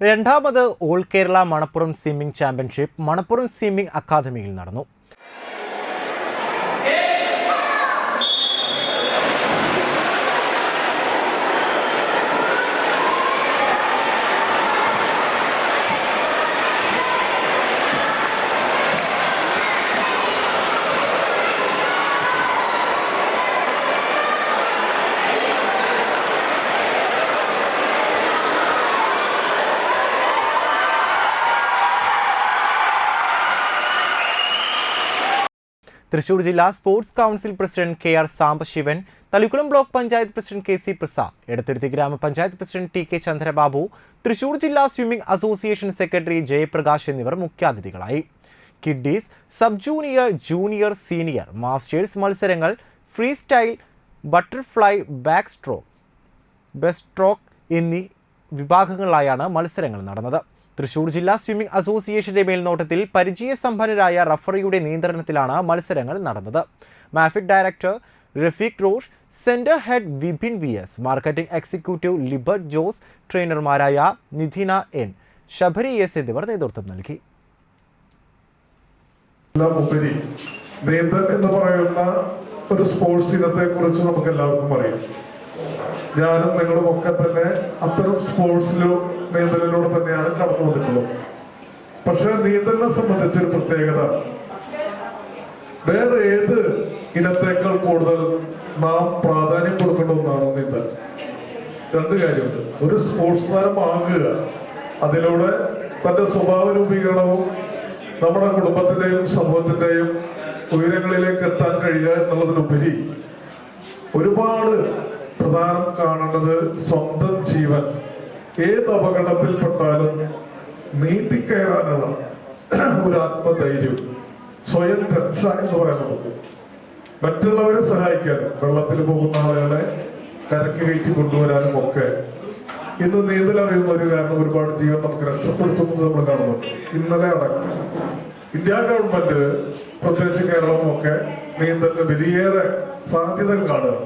രണ്ടാമത് all Kerala Manappuram swimming championship Manappuram swimming അക്കാദമിയിൽ നടന്നു. തൃശൂർ ജില്ലാ sports council president K R Sambasivan Thalikkulam block panchayat president K C Prasad Edathuruthy ഗ്രാമപഞ്ചായത്ത് president T K Chandrababu Thrissur ജില്ലാ swimming association secretary Jayaprakash എന്നിവർ മുഖ്യാതിഥികളായി. Kiddies sub junior junior senior masters മത്സരങ്ങൾ freestyle butterfly backstroke best stroke എന്നീ വിഭാഗങ്ങളിലായാണ് മത്സരങ്ങൾ നടന്നത്. തൃശൂർ ജില്ലാ swimming അസോസിയേഷന്റെ മേൽനോട്ടത്തിൽ പരിചയസമ്പന്നരായ റഫറിയുടെ നിയന്ത്രണത്തിലാണ് മത്സരങ്ങൾ നടന്നത്. മാഫിക് director Rafeeq Rosh centre head Vipin V S marketing executive Libert Jose ട്രെയിനർമാരായ Nidhina N Sabari S എന്നിവർ നേതൃത്വം നൽകി. എന്ന് പറയുന്ന ഒരു സ്പോർട്സ് ഇനത്തെ കുറിച്ച് നമുക്ക് എല്ലാവർക്കും അറിയാം. ഞാനും നിങ്ങളും ഒക്കെ തന്നെ അത്തരം സ്പോർട്സിലോ നീന്തലിലൂടെ തന്നെയാണ് കടന്നു വന്നിട്ടുള്ളത്. പക്ഷെ നീന്തലിനെ സംബന്ധിച്ചൊരു പ്രത്യേകത. വേറെ ഏത് ഇനത്തേക്കാൾ കൂടുതൽ നാം പ്രാധാന്യം കൊടുക്കേണ്ട ഒന്നാണ് നീന്തൽ? രണ്ട് കാര്യമുണ്ട്. ഒരു സ്പോർട്സ് താരമാകുക അതിലൂടെ തന്റെ സ്വഭാവ രൂപീകരണവും നമ്മുടെ കുടുംബത്തിന്റെയും സമൂഹത്തിന്റെയും ഉയരങ്ങളിലേക്ക് എത്താൻ കഴിയുക എന്നുള്ളതിനുപരി ഒരുപാട് പ്രധാനം കാണേണ്ടത് സ്വന്തം ജീവൻ. ഏത് അപകടത്തിൽപ്പെട്ടാലും നീന്തിക്കയറാനുള്ള ഒരു ആത്മധൈര്യം സ്വയം രക്ഷ എന്ന് പറയുന്നത്. മറ്റുള്ളവരെ സഹായിക്കാനും വെള്ളത്തിൽ പോകുന്ന ആളുകളെ കരക്ക് കയറ്റി കൊണ്ടുവരാനും ഒക്കെ. ഇന്ന് നീന്തൽ അറിയുന്ന ഒരു കാരണം ഒരുപാട് ജീവൻ നമുക്ക് രക്ഷപ്പെടുത്തുന്നത് നമ്മൾ കാണുന്നുണ്ട് ഇന്നലെ അടക്കം. ഇന്ത്യ ഗവൺമെന്റ് പ്രത്യേകിച്ച് കേരളവും ഒക്കെ നീന്തലിന് വലിയേറെ സാധ്യതകൾ കാണുക